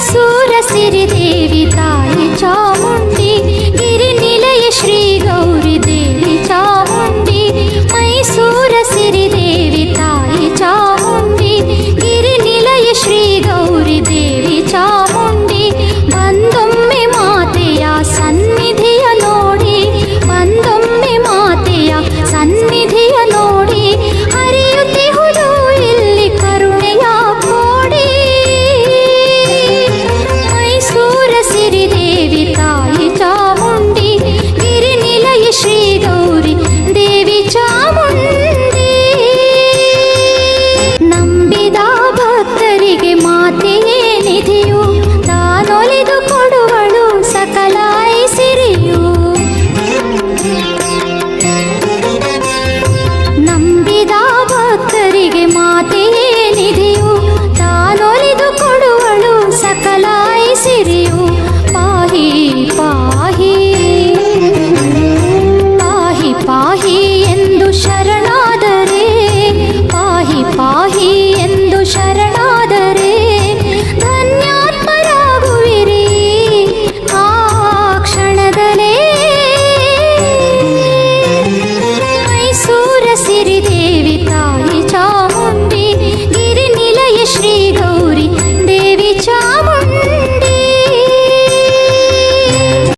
మైసూర సిరిదేవి తా with you.